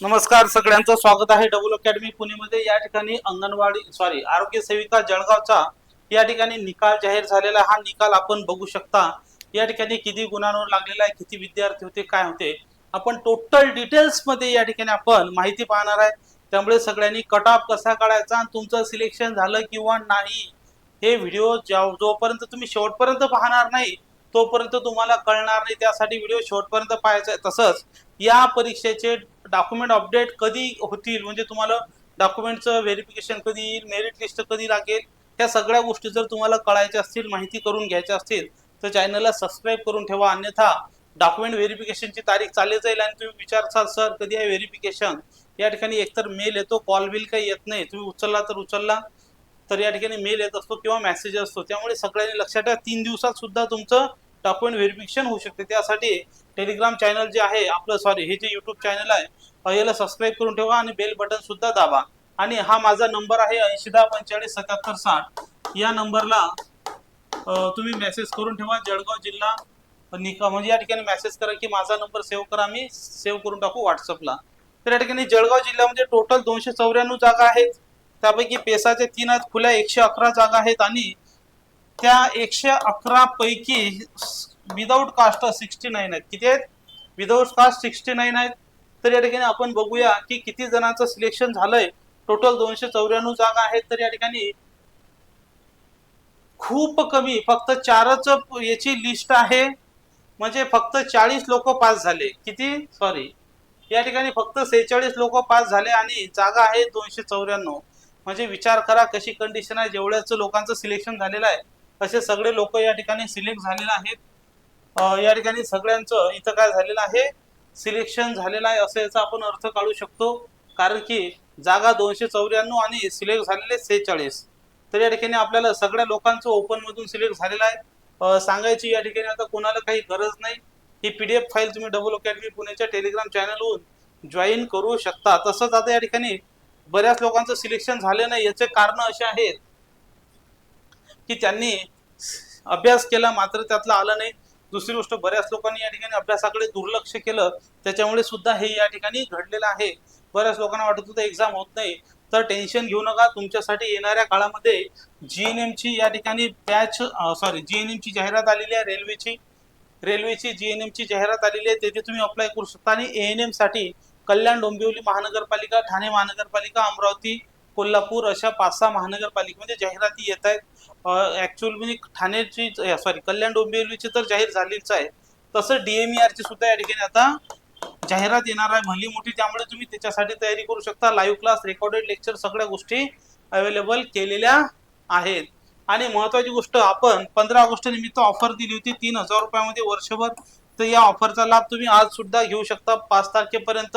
नमस्कार सगळ्यांचं स्वागत आहे डबल अकॅडमी पुणेमध्ये. या ठिकाणी अंगणवाडी सॉरी आरोग्य सेविका जळगावचा या ठिकाणी निकाल जाहीर झालेला. हा निकाल आपण बघू शकता. या ठिकाणी किती गुणांवर लागलेला आहे किती विद्यार्थी होते काय होते आपण टोटल डिटेल्समध्ये या ठिकाणी आपण माहिती पाहणार आहे. त्यामुळे सगळ्यांनी कट ऑफ कसा काढायचा आणि तुमचं सिलेक्शन झालं किंवा नाही हे व्हिडिओ जोपर्यंत तुम्ही शेवटपर्यंत पाहणार नाही तोपर्यंत तुम्हाला कळणार नाही. त्यासाठी व्हिडिओ शेवटपर्यंत पाहायचा आहे. तसंच या परीक्षेचे डॉक्युमेंट अपडेट कधी होतील? म्हणजे तुम्हाला डॉक्युमेंटचं व्हेरिफिकेशन कधी येईल? मेरिट लिस्ट कधी लागेल? त्या सगळ्या गोष्टी जर तुम्हाला कळायच्या असतील माहिती करून घ्यायच्या असतील तर चॅनलला सबस्क्राईब करून ठेवा. अन्यथा डॉक्युमेंट व्हेरिफिकेशनची तारीख चालली जाईल आणि तुम्ही विचारसाल सर कधी आहे व्हेरिफिकेशन या ठिकाणी एकतर मेल येतो कॉल बिल काही येत नाही. तुम्ही उचलला तर उचलला तर या ठिकाणी मेल येत असतो किंवा मेसेज असतो. त्यामुळे सगळ्यांनी लक्षात ठेवा. तीन दिवसात सुद्धा तुमचं डॉक्युमेंट व्हेरिफिकेशन होऊ शकते. त्यासाठी टेलिग्राम चॅनल जे आहे आपलं सॉरी हे जे यूट्यूब चॅनल आहे याला सबस्क्राईब करून ठेवा आणि बेल बटन सुद्धा दाबा. आणि हा माझा नंबर आहे ऐंशी दहा पंचेचाळीस सत्याहत्तर साठ. या नंबरला तुम्ही मेसेज करून ठेवा. जळगाव जिल्हा निका म्हणजे या ठिकाणी मेसेज करा की माझा नंबर सेव्ह करा. मी सेव्ह करून टाकू व्हॉट्सअपला तर या ठिकाणी जळगाव जिल्ह्यामध्ये म्हणजे टोटल दोनशे चौऱ्याण्णव जागा आहेत. त्यापैकी पेसाचे तीन आहेत खुल्या एकशे अकरा जागा आहेत आणि त्या एकशे अकरा पैकी विदाऊट कास्ट सिक्स्टी नाईन आहेत. किती आहेत? विदाऊट कास्ट सिक्स्टी नाईन आहेत. तर या ठिकाणी आपण बघूया की किती जणांचं सिलेक्शन झालंय. टोटल दोनशे चौऱ्याण्णव जागा आहेत. तर या ठिकाणी खूप कमी फक्त चारच याची लिस्ट आहे. म्हणजे फक्त चाळीस लोक पास झाले. किती? सॉरी या ठिकाणी फक्त सेहेचाळीस लोक पास झाले आणि जागा आहे दोनशे चौऱ्याण्णव. म्हणजे विचार करा कशी कंडिशन आहे. जेवढ्याच लोकांचं सिलेक्शन झालेलं आहे असे सगळे लोक या ठिकाणी सिलेक्ट झालेले आहेत. या ठिकाणी सगळ्यांचं इथं काय झालेलं आहे? सिलेक्शन झालेलं आहे असं याचा आपण अर्थ काढू शकतो. कारण की जागा दोनशे चौऱ्याण्णव आणि सिलेक्ट झालेले सेहेचाळीस. तर या ठिकाणी आपल्याला सगळ्या लोकांचं ओपनमधून सिलेक्ट झालेलं आहे. सांगायची या ठिकाणी आता कोणाला काही गरज नाही. ही एफ फाईल तुम्ही डबल अकॅडमी पुण्याच्या टेलिग्राम चॅनलवरून जॉईन करू शकता. तसंच आता या ठिकाणी बऱ्याच लोकांचं सिलेक्शन झालं नाही. याचे कारण असे आहेत की त्यांनी अभ्यास केला मात्र त्यातलं आलं नाही. दुसरी गोष्ट बऱ्याच लोकांनी या ठिकाणी अभ्यासाकडे दुर्लक्ष केलं. त्याच्यामुळे सुद्धा हे या ठिकाणी घडलेलं आहे. बऱ्याच लोकांना वाटत होतं एक्झाम होत नाही. तर टेन्शन घेऊ नका तुमच्यासाठी येणाऱ्या काळामध्ये जी एन एमची या ठिकाणी बॅच सॉरी जी एन एमची जाहिरात आलेली आहे रेल्वेची रेल्वेची जी एन एमची जाहिरात आलेली आहे तेथे तुम्ही अप्लाय करू शकता. आणि ए एन एमसाठी कल्याण डोंबिवली महानगरपालिका ठाणे महानगरपालिका अमरावती कोल्हापूर अशा पाच सहा महानगरपालिकेमध्ये जाहिराती येत आहेत. ऍक्च्युअल म्हणजे ठाण्याची सॉरी कल्याण डोंबिवलीची तर जाहीर झालीच आहे. तसं डीएमईआरची सुद्धा या ठिकाणी आता जाहिरात येणार आहे. भली मोठी त्यामुळे तुम्ही त्याच्यासाठी तयारी करू शकता. लाईव्ह क्लास रेकॉर्डेड लेक्चर सगळ्या गोष्टी अवेलेबल केलेल्या आहेत. आणि महत्वाची गोष्ट आपण पंधरा ऑगस्ट निमित्त ऑफर दिली होती. तीन हजार रुपयामध्ये वर्षभर तर या ऑफरचा लाभ तुम्ही आज सुद्धा घेऊ शकता. पाच तारखेपर्यंत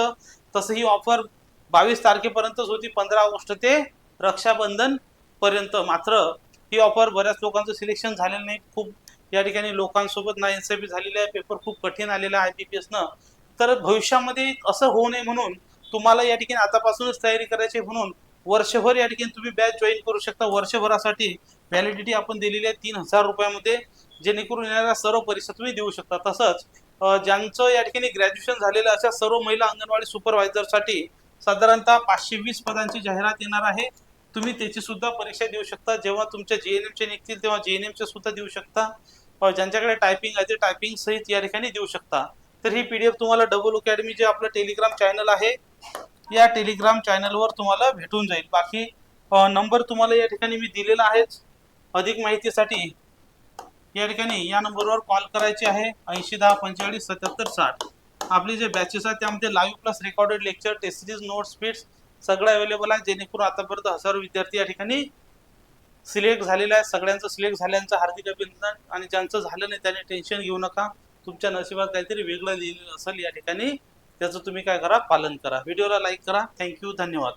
तसं ही ऑफर बावीस तारखेपर्यंतच होती. पंधरा ऑगस्ट ते रक्षाबंधन पर्यंत. मात्र ही ऑफर बऱ्याच लोकांचं सिलेक्शन झालेलं नाही. खूप या ठिकाणी लोकांसोबत ना एनसीबी झालेलं आहे. पेपर खूप कठीण आलेला आहे पी एसनं तर भविष्यामध्ये असं होऊ नये म्हणून तुम्हाला या ठिकाणी आतापासूनच तयारी करायची आहे म्हणून वर्षभर या ठिकाणी तुम्ही बॅच जॉईन करू शकता. वर्षभरासाठी व्हॅलिडिटी आपण दिलेली आहे तीन हजार रुपयामध्ये जेणेकरून येणाऱ्या सर्व परीक्षा तुम्ही देऊ शकता. तसंच ज्यांचं या ठिकाणी ग्रॅज्युएशन झालेलं अशा सर्व महिला अंगणवाडी सुपरवायझरसाठी साधारणतः पाचशे वीस पदांची जाहिरात येणार आहे. तुम्ही त्याची सुद्धा परीक्षा देऊ शकता. जेव्हा तुमच्या जीएनएमचे निघतील तेव्हा जीएनएमच्या सुद्धा देऊ शकता. ज्यांच्याकडे टायपिंग आहे ते टायपिंग सहित या ठिकाणी देऊ शकता. तर ही पीडीएफ तुम्हाला डबल अकॅडमी जे आपलं टेलिग्राम चॅनल आहे या टेलिग्राम चॅनलवर तुम्हाला भेटून जाईल. बाकी नंबर तुम्हाला या ठिकाणी मी दिलेला आहेच अधिक माहितीसाठी या ठिकाणी या नंबरवर कॉल करायचे आहे. ऐंशी दहा पंचेचाळीस सत्याहत्तर साठ. आपले जे बॅचेस आहेत त्यामध्ये live plus recorded lecture test series fits speeds सगळं अवेलेबल आहे जेणेकरून आतापर्यंत हजारो विद्यार्थी या ठिकाणी सिलेक्ट झालेला आहे सगळ्यांचं सिलेक्ट झाल्यांचं हार्दिक अभिनंदन. आणि ज्यांचं झालं नाही त्याने टेन्शन घेऊ नका. तुमच्या नशिबात काहीतरी वेगळं लिहिलेलं असेल या ठिकाणी त्याचं तुम्ही काय करा पालन करा. व्हिडिओला लाईक करा. थँक्यू धन्यवाद.